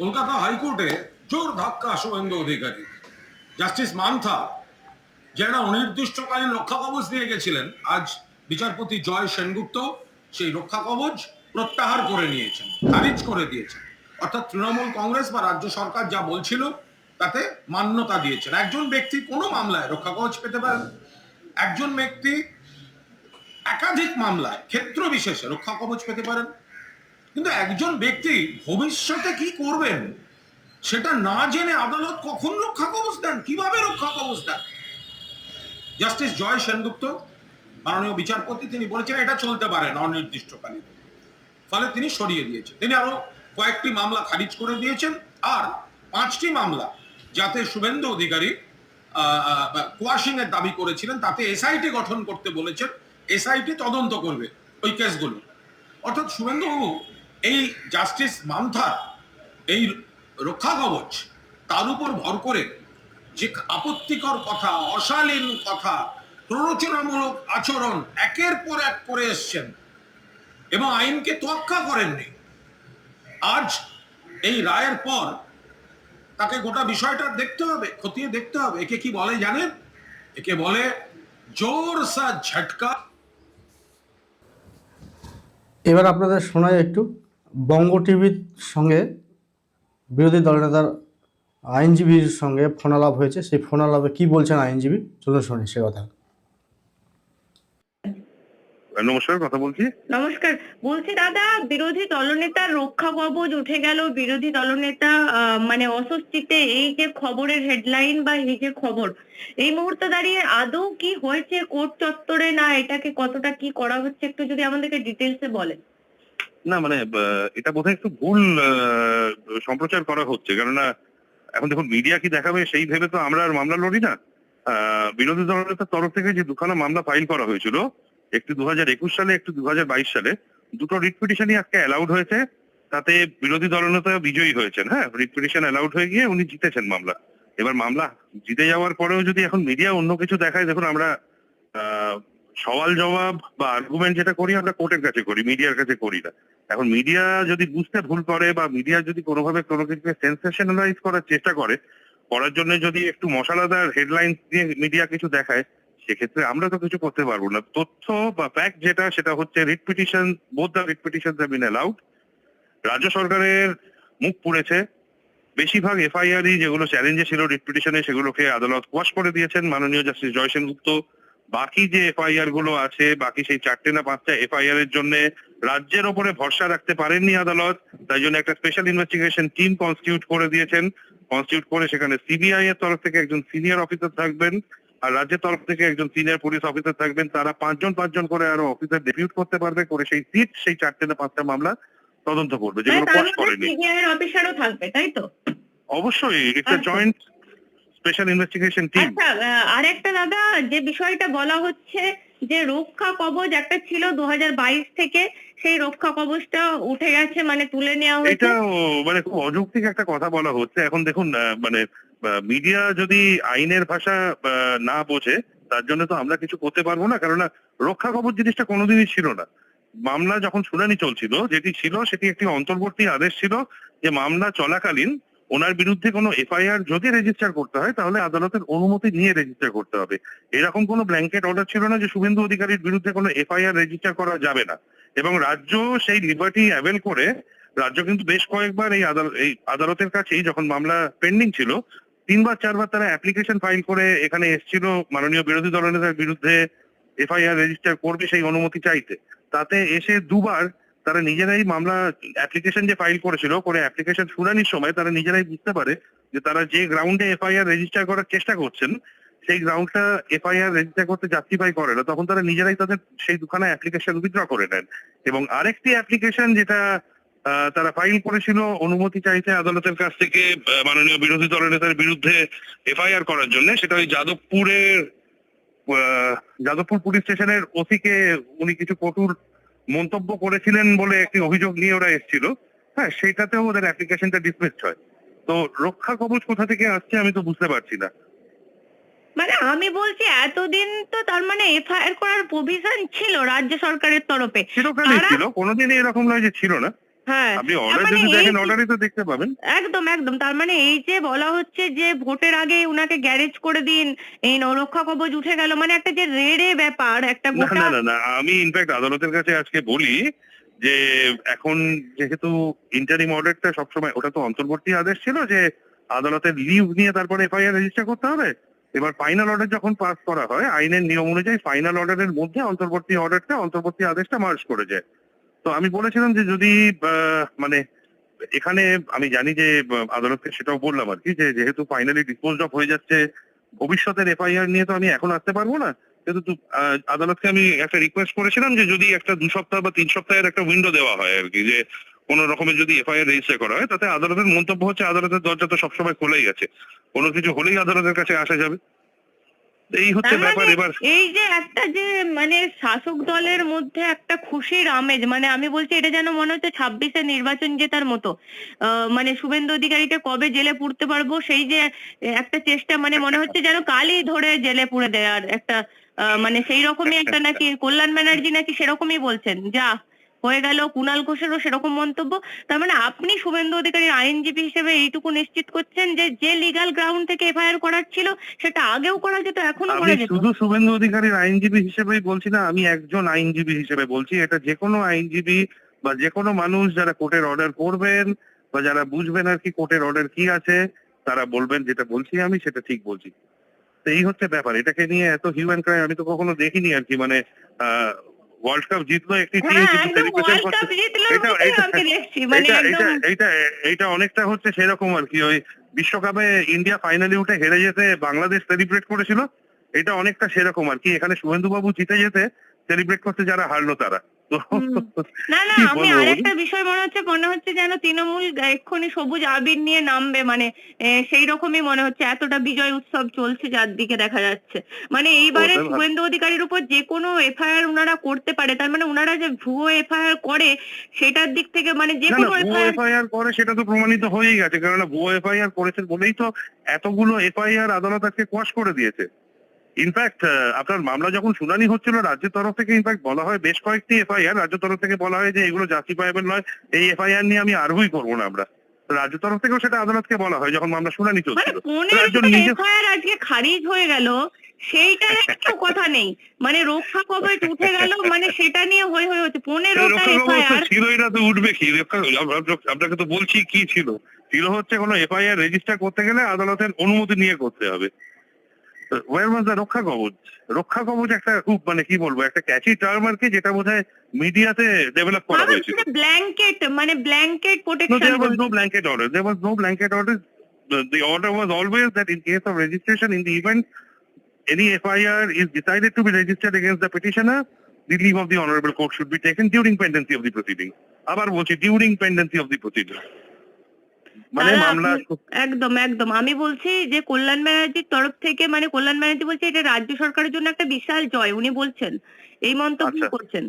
কলকাতা হাইকোর্টে জোর ধাক্কা শুভেন্দু অধিকারী। জাস্টিস মান্থা যারা অনির্দিষ্টকালীন রক্ষা কবচ দিয়ে গেছিলেন, আজ বিচারপতি জয় সেনগুপ্ত সেই রক্ষা কবচ প্রত্যাহার করে নিয়েছেন, খারিজ করে দিয়েছেন। অর্থাৎ তৃণমূল কংগ্রেস বা রাজ্য সরকার যা বলছিল, তাতে মান্যতা দিয়েছেন। একজন ব্যক্তি কোনো মামলায় রক্ষা কবচ পেতে পারেন একজন ব্যক্তি একাধিক মামলায় ক্ষেত্র বিশেষে রক্ষা কবচ পেতে পারেন কিন্তু একজন ব্যক্তি ভবিষ্যতে কি করবেন, সেটা না জেনে আদালত কখন রক্ষা কবচ দেন, কীভাবে রক্ষা কবচ দেন? জাস্টিস জয় সেনগুপ্ত, মাননীয় বিচারপতি, তিনি বলেছেন এটা চলতে পারে না অনির্দিষ্টকালীন। ফলে তিনি সরিয়ে দিয়েছেন। তিনি আরও কয়েকটি মামলা খারিজ করে দিয়েছেন, আর পাঁচটি মামলা যাতে শুভেন্দু অধিকারী কোয়াশিং এর দাবি করেছিলেন, তাতে এসআইটি গঠন করতে বলেছেন এসআইটি তদন্ত করবে ওই কেসগুলো। অর্থাৎ শুভেন্দু শুভেন্দুবাবু এই জাস্টিস মান্থার এই রক্ষা কবচ তার উপর ভর করে যে আপত্তিকর কথা, অশালীন কথা, প্ররোচনামূলক আচরণ একের পর এক করে এসছেন এবং আইনকে তোয়াক্কা করেননি। আজ এই রায়ের পর তাকে গোটা বিষয়টা দেখতে হবে, খতিয়ে দেখতে হবে। একে কি বলে জানেন? একে বলে জোর সা ঝটকা। এবার আপনাদের শোনায় একটু। বঙ্গ টিভির সঙ্গে বিরোধী দলনেতার আইনজীবীর সঙ্গে ফোনালাপ হয়েছে। সেই ফোনালাপে কি বলছেন আইনজীবী? চলুন শুনি সে কথা। নমস্কার কথা বলছি? নমস্কার। বলছি দাদা বিরোধী দলনেতার রক্ষা কবচ উঠে গেল। বিরোধী দলনেতা আহ, মানে অস্বস্তিতে এই যে খবরের হেডলাইন বা এই যে খবর এই মুহূর্তে দাঁড়িয়ে আদৌ কি হয়েছে? কোর্ট চত্বরে না এটাকে কতটা কি করা হচ্ছে? একটু যদি আমাদেরকে ডিটেলসে বলেন। না মানে এটা বোধহয় একটু ভুল সম্প্রচার করা হচ্ছে। কেননা, এখন দেখুন, মিডিয়া কি দেখাবে সেই ভেবে তো আমরা আর মামলা লড়ি না। বিরোধী দলনেতার তরফ থেকে যে দুখানা মামলা ফাইল করা হয়েছিল, একটি দু হাজার একুশ সালে, একটি দু হাজার বাইশ সালে, দুটো রিট পিটিশনই আজকে অ্যালাউড হয়েছে। তাতে বিরোধী দলনেতা বিজয়ী হয়েছেন হ্যাঁ? রিট পিটিশন অ্যালাউড হয়ে গিয়ে উনি জিতেছেন মামলা। এবার মামলা জিতে যাওয়ার পরেও যদি এখন মিডিয়া অন্য কিছু দেখায়, দেখুন আমরা সওয়াল জবাব বা আর্গুমেন্ট যেটা করি, আমরা কোর্টের কাছে করি, মিডিয়ার কাছে করি না। এখন মিডিয়া যদি বুঝতে ভুল করে বা মিডিয়া যদি কোনোভাবে কোনো কিছুকে সেন্সেশনালাইজ করার চেষ্টা করে, করার জন্য যদি একটু মশলাদার হেডলাইন দিয়ে মিডিয়া কিছু দেখায়, সেক্ষেত্রে আমরা তো কিছু করতে পারব না। তথ্য বা ফ্যাক্ট যেটা, সেটা হচ্ছে writ petition both the writ petition have been allowed রাজ্য সরকারের মুখ পুড়েছে। বেশিরভাগ এফআইআরই যেগুলো চ্যালেঞ্জে ছিল রিট পিটিশনে সেগুলোকে আদালত কোয়াশ করে দিয়েছেন মাননীয় জাস্টিস জয় সেনগুপ্ত বাকি যে এফআইআরগুলো আছে, বাকি সেই চারটে না পাঁচটা এফআইআর এর জন্য রাজ্যের ওপরে ভরসা রাখতে পারেননি আদালত তাই জন্য একটা স্পেশাল ইনভেস্টিগেশন টিম কনস্টিটিউট করে দিয়েছেন। কনস্টিটিউট করে সেখানে সিবিআই এর তরফ থেকে একজন সিনিয়র অফিসার থাকবেন আর রাজ্যের তরফ থেকে একজন সিনিয়র পুলিশ অফিসার থাকবেন। তারা পাঁচজন পাঁচজন করে আরও অফিসার ডেপিউট করতে পারবে করে সেই সিট সেই চারটে না পাঁচটা মামলা তদন্ত করবে যেগুলো তার করেনি। অফিসারও থাকবে তাই তো? অবশ্যই ইটস এ আচ্ছা। জয়েন্ট স্পেশাল ইনভেস্টিগেশন টিম আচ্ছা আরেকটা দাদা যে বিষয়টা বলা হচ্ছে যে রক্ষা কবচ একটা ছিল দু হাজার বাইশ থেকে সেই রক্ষা কবচটা উঠে গেছে মানে তুলে নেওয়া হয়েছে এটা মানে খুব অযৌক্তিক একটা কথা বলা হচ্ছে। এখন দেখুন মানে মিডিয়া যদি আইনের ভাষা না বোঝে, তার জন্য তো আমরা কিছু করতে পারব না। কেননা, রক্ষা কবচ জিনিসটা কোনোদিনই ছিল না। মামলা যখন শুনানি চলছিল, যেটি ছিল, সেটি একটি অন্তর্বর্তী আদেশ ছিল যে মামলা চলাকালীন ওনার বিরুদ্ধে কোনো এফআইআর যদি রেজিস্টার করতে হয়, তাহলে আদালতের অনুমতি নিয়ে রেজিস্টার করতে হবে। এরকম কোনো ব্ল্যাঙ্কেট অর্ডার ছিল না যে শুভেন্দু অধিকারীর বিরুদ্ধে কোনো এফআইআর রেজিস্টার করা যাবে না। এবং রাজ্য সেই লিবার্টি অ্যাভেল করে, রাজ্য কিন্তু বেশ কয়েকবার এই এই আদালতের কাছেই যখন মামলা পেন্ডিং ছিল, তিনবার, চারবার তারা অ্যাপ্লিকেশন ফাইল করে এখানে এসেছিল, মাননীয় বিরোধী দলনেতার বিরুদ্ধে এফআইআর রেজিস্টার করবে সেই অনুমতি চাইতে। তাতে এসে দুবার তারা নিজেরাই মামলা অ্যাপ্লিকেশন যে ফাইল করেছিল, করে অ্যাপ্লিকেশন শুনানির সময় তারা নিজেরাই বুঝতে পারে যে তারা যে গ্রাউন্ডে এফআইআর রেজিস্টার করার চেষ্টা করছেন সেই গ্রাউন্ডটা এফআইআর রেজিস্টার করতে জাস্টিফাই করে না, তখন তারা নিজেরাই তাদের সেই দুখানা অ্যাপ্লিকেশন উইথড্র করে নেন। এবং আরেকটি অ্যাপ্লিকেশন যেটা তারা ফাইল করেছিল, অনুমতি চাইছে আদালতের কাছ থেকে মাননীয় বিরোধী দলনেতার বিরুদ্ধে এফআইআর করার জন্য, সেটা ওই যাদবপুরের যাদবপুর পুলিশ স্টেশনের ওসিকে উনি কিছু কঠোর মন্তব্য করেছিলেন বলে একটি অভিযোগ নিয়ে ওরা এসেছিল। হ্যাঁ সেটাতেও ওদের অ্যাপ্লিকেশনটা ডিসমিসড হয়। তো রক্ষা কবচ কোথা থেকে আসছে আমি তো বুঝতে পারছি না। মানে আমি বলছি এতদিন তো তার মানে এফআইআর করার প্রভিশন ছিল রাজ্য সরকারের তরফে। চিরকালই ছিল? কোনোদিনই এরকম নয় যে ছিল না। হ্যাঁ। আপনি অর্ডার মানে যদি দেখেন অর্ডারই তো দেখতে পাবেন। একদম একদম। তার মানে এই যে বলা হচ্ছে যে ভোটের আগে উনাকে গ্যারেজ করে দিন এই রক্ষা কবচ উঠে গেল মানে একটা যে রেড়ে ব্যাপার একটা গোটা না না না। আমি ইনফ্যাক্ট আদালতের কাছে আজকে বলি যে এখন যেহেতু ইন্টারিম অর্ডারটা সবসময় ওটা তো অন্তর্বর্তী আদেশ ছিল যে আদালতের লিভ নিয়ে তারপরে এফআইআর রেজিস্টার করতে হবে। এবার ফাইনাল অর্ডার যখন পাস করা হয়, আইনের নিয়ম অনুযায়ী ফাইনাল অর্ডারের মধ্যে অন্তর্বর্তী অর্ডারটা অন্তর্বর্তী আদেশটা মার্জ করে যায়। তো আমি বলেছিলাম যে যদি মানে এখানে আমি জানি যে আদালতকে সেটাও বললাম আর কি, যে যেহেতু ফাইনালি ডিসপোজ অফ হয়ে যাচ্ছে, ভবিষ্যতের এফআইআর নিয়ে তো আমি এখন আসতে পারব না। কিন্তু আদালতকে আমি একটা রিকোয়েস্ট করেছিলাম যে যদি একটা দু সপ্তাহ বা তিন সপ্তাহের একটা উইন্ডো দেওয়া হয় আর কি, যে কোন রকমের যদি এফআইআর রেজিস্টার করা হয়, তাতে আদালতের মন্তব্য হচ্ছে, আদালতের দরজা তো সবসময় খোলাই আছে। কোনো কিছু হলেই আদালতের কাছে আসা যাবে। এই হচ্ছে ব্যাপার মানে এবার। এই যে একটা যে মানে শাসক দলের মধ্যে একটা খুশির আমেজ মানে আমি বলছি এটা যেন মনে হচ্ছে ছাব্বিশে নির্বাচন জেতার মতো। আহ, মানে শুভেন্দু অধিকারীকে কবে জেলে পুরতে পারব সেই যে একটা চেষ্টা মানে মনে হচ্ছে যেন কালই ধরে জেলে পুরে দেওয়ার একটা আহ, মানে সেই রকমই একটা নাকি কল্যাণ ব্যানার্জি নাকি সেরকমই বলছেন। যা হয়ে গেল কুণাল ঘোষেরও সেরকম মন্তব্য। তার মানে আপনি শুভেন্দু অধিকারীর আইনজীবী হিসেবে এইটুকু নিশ্চিত করছেন যে যে লিগাল গ্রাউন্ড থেকে এফআইআর করার ছিল সেটা আগেও করা যেত এখনও করা যেত? শুধু শুভেন্দু অধিকারীর আইনজীবী হিসেবেই বলছি না আমি একজন আইনজীবী হিসেবে বলছি এটা যে কোনো আইনজীবী বা যে কোনো মানুষ যারা কোর্টের অর্ডার করবেন বা যারা বুঝবেন আর কি কোর্টের অর্ডার কি আছে তারা বলবেন যেটা বলছি আমি সেটা ঠিক বলছি। তো এই হচ্ছে ব্যাপার এটাকে নিয়ে এত হিউম্যান ক্রাইম আমি তো কখনো দেখিনি আর কি মানে ওয়ার্ল্ড কাপ জিতলো একটি হ্যাঁ দেখছি মানে অনেকটা হচ্ছে সেরকম আর কি। ওই বিশ্বকাপে ইন্ডিয়া ফাইনালি উঠে হেরে যেতে বাংলাদেশ সেলিব্রেট করেছিল এটা অনেকটা সেরকম আর কি। এখানে শুভেন্দু বাবু জিতে যেতে সেলিব্রেট করতে যারা হারলো তারা। না না আমি আরেকটা বিষয় মনে হচ্ছে মনে হচ্ছে যেন তৃণমূল এক্ষুনি সবুজ আবির নিয়ে নামবে মানে সেই রকমই মনে হচ্ছে এতটা বিজয় উৎসব চলছে যার দিকে দেখা যাচ্ছে। মানে এইবারে শুভেন্দু অধিকারীর উপর যে কোনো এফআইআর ওনারা করতে পারে তার মানে ওনারা যে ভুয়ো এফআইআর করে সেটার দিক থেকে মানে যে কোনো এফআইআর এফআইআর করে সেটা তো প্রমাণিত হয়েই গেছে কারণ ভুয়ো এফআইআর করেছে বলেই তো এতগুলো এফআইআর আদালত আজকে কোয়াশ করে দিয়েছে। ইনফ্যাক্ট আপনার মামলা যখন শুনানি হচ্ছিল রাজ্যের তরফ থেকে ইনফ্যাক্ট বলা হয় বেশ কয়েকটি এফআইআর রাজ্য তরফ থেকে বলা হয় যে এগুলো জাস্টিফাইবল নয়। এই এফআইআর নিয়ে আমি আরোই করব না আমরা। রাজ্য তরফ থেকেও সেটা আদালতকে বলা হয় যখন মামলা শুনানি মানে চলছিল এফআইআর আজকে খারিজ হয়ে গেল সেইটার একটু কথা নেই। মানে রক্ষা কবচ উঠে গেল মানে সেটা নিয়ে হয়ে হয়ে হচ্ছে। পনেরোটা এফআইআর ছিলই না তো উঠবে কি? আপনাকে তো বলছি কি ছিল। ছিল হচ্ছে কোনো এফআইআর রেজিস্টার করতে গেলে আদালতের অনুমতি নিয়ে করতে হবে। ওয়ার ওয়াজ দ্য রক্ষা কবচ রক্ষা কবচ একটা খুব মানে কি বলব একটা ক্যাচি টার্ম আর কি যেটা বোধহয় মিডিয়াতে ডেভেলপ করা হয়েছিল ব্ল্যাঙ্কেট মানে blanket protection was no blanket order. There was no blanket order. The, the order was always that in case of registration, in the event any FIR is decided to be registered against the petitioner, the leave of the honorable court should be taken during pendency of the proceeding. আবার বলছি during pendency of the proceeding. মানে মামলা একদম একদম। আমি বলছি যে কল্যাণ ব্যানার্জির তরফ থেকে মানে কল্যাণ ব্যানার্জি বলছে এটা রাজ্য সরকারের জন্য একটা বিশাল জয় উনি বলছেন। এই মন্তব্য আচ্ছা। করছেন।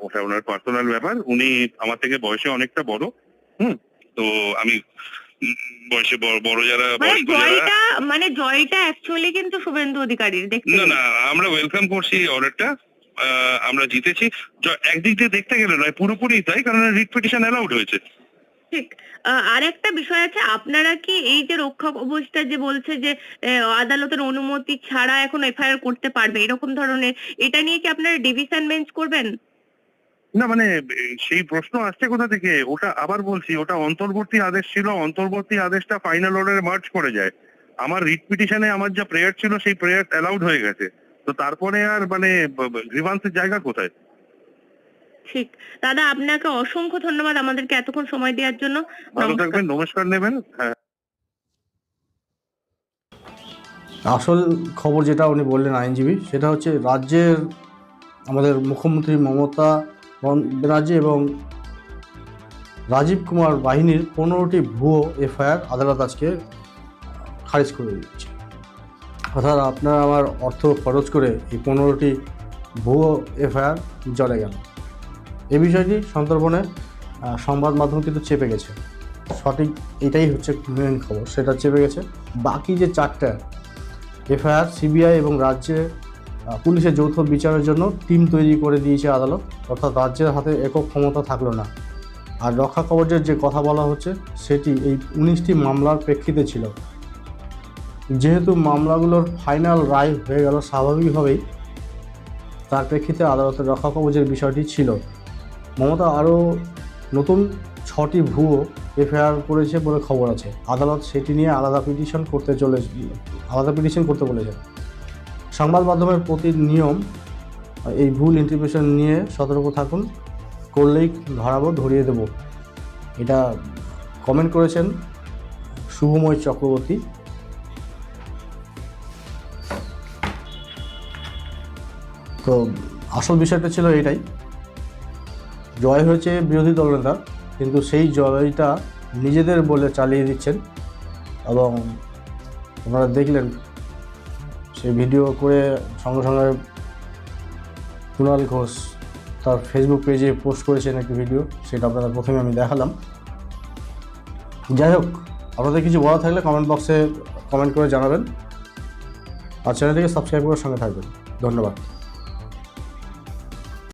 ওটা ওনার পার্সোনাল ব্যাপার। উনি আমার থেকে বয়সে অনেকটা বড় হুম? তো আমি বয়সে বড় বড় যারা মানে যারা জয়টা মানে জয়টা অ্যাকচুয়ালি কিন্তু শুভেন্দু অধিকারীর দেখতে না না আমরা ওয়েলকাম করছি অর্ডারটা আমরা জিতেছি। একদিক দিয়ে দেখতে গেলে নয় পুরোপুরি তাই কারণ রিট পিটিশন অ্যালাউড হয়েছে। ঠিক। আহ, আরেকটা বিষয় আছে আপনারা কি এই যে রক্ষা কবচটা যে বলছে যে আদালতের অনুমতি ছাড়া এখন এফআইআর করতে পারবে এরকম ধরনের এটা নিয়ে কি আপনারা ডিভিশন বেঞ্চ করবেন? না মানে সেই প্রশ্ন আসছে কোথা থেকে? ওটা আবার বলছি ওটা অন্তর্বর্তী আদেশ ছিল অন্তর্বর্তী আদেশটা ফাইনাল অর্ডারে মার্চ করে যায়। আমার রিট পিটিশনে আমার যা প্রেয়ার ছিল সেই প্রেয়ার অ্যালাউড হয়ে গেছে। তো তারপরে আর মানে গ্রিভান্সের জায়গা কোথায়? ঠিক। দাদা আপনাকে অসংখ্য ধন্যবাদ আমাদেরকে এতক্ষণ সময় দেওয়ার জন্য। ভালো নমস্কার। থাকবেন নমস্কার নেবেন হ্যাঁ। আসল খবর যেটা উনি বললেন আইনজীবী সেটা হচ্ছে রাজ্যের আমাদের মুখ্যমন্ত্রী মমতা ব্যানার্জি এবং রাজীব কুমার বাহিনীর পনেরোটি ভুয়ো এফআইআর আদালত আজকে খারিজ করে দিচ্ছে অর্থাৎ আপনারা আমার অর্থ খরচ করে এই পনেরোটি ভুয়ো এফআইআর জলে গেল। এই বিষয়টি সন্দর্ভনে আহ, সংবাদ মাধ্যম কিন্তু চেপে গেছে। সঠিক এটাই হচ্ছে মেন খবর সেটা চেপে গেছে। বাকি যে চারটা এফআইআর সিবিআই এবং রাজ্যে পুলিশের যৌথ বিচারের জন্য টিম তৈরি করে দিয়েছে আদালত অর্থাৎ রাজ্যের হাতে একক ক্ষমতা থাকল না। আর রক্ষা কবচের যে কথা বলা হচ্ছে সেটি এই উনিশটি মামলার প্রেক্ষিতে ছিল। যেহেতু মামলাগুলোর ফাইনাল রায় হয়ে গেল স্বাভাবিকভাবেই তার প্রেক্ষিতে আদালতের রক্ষা কবচের বিষয়টি ছিল। মমতা আরও নতুন ছটি ভুয়ো এফআইআর করেছে বলে খবর আছে। আদালত সেটি নিয়ে আলাদা পিটিশন করতে চলে আলাদা পিটিশন করতে বলেছে। সংবাদ মাধ্যমের প্রতি নিয়ম এই ভুল ইন্টারপ্রিটেশন নিয়ে সতর্ক থাকুন, করলেই ধরাবো, ধরিয়ে দেব। এটা কমেন্ট করেছেন শুভময় চক্রবর্তী। তো আসল বিষয়টা ছিল এটাই জয় হয়েছে বিরোধী দলনেতা কিন্তু সেই জয়টা নিজেদের বলে চালিয়ে দিচ্ছেন এবং আপনারা দেখলেন সেই ভিডিও করে সঙ্গে সঙ্গে কুণাল ঘোষ তার ফেসবুক পেজে পোস্ট করেছেন একটি ভিডিও সেটা আপনাদের প্রথমে আমি দেখালাম। যাই হোক, আপনাদের কিছু বলা থাকলে কমেন্ট বক্সে কমেন্ট করে জানাবেন। আর চ্যানেলটিকে সাবস্ক্রাইব করে সঙ্গে থাকবেন। ধন্যবাদ।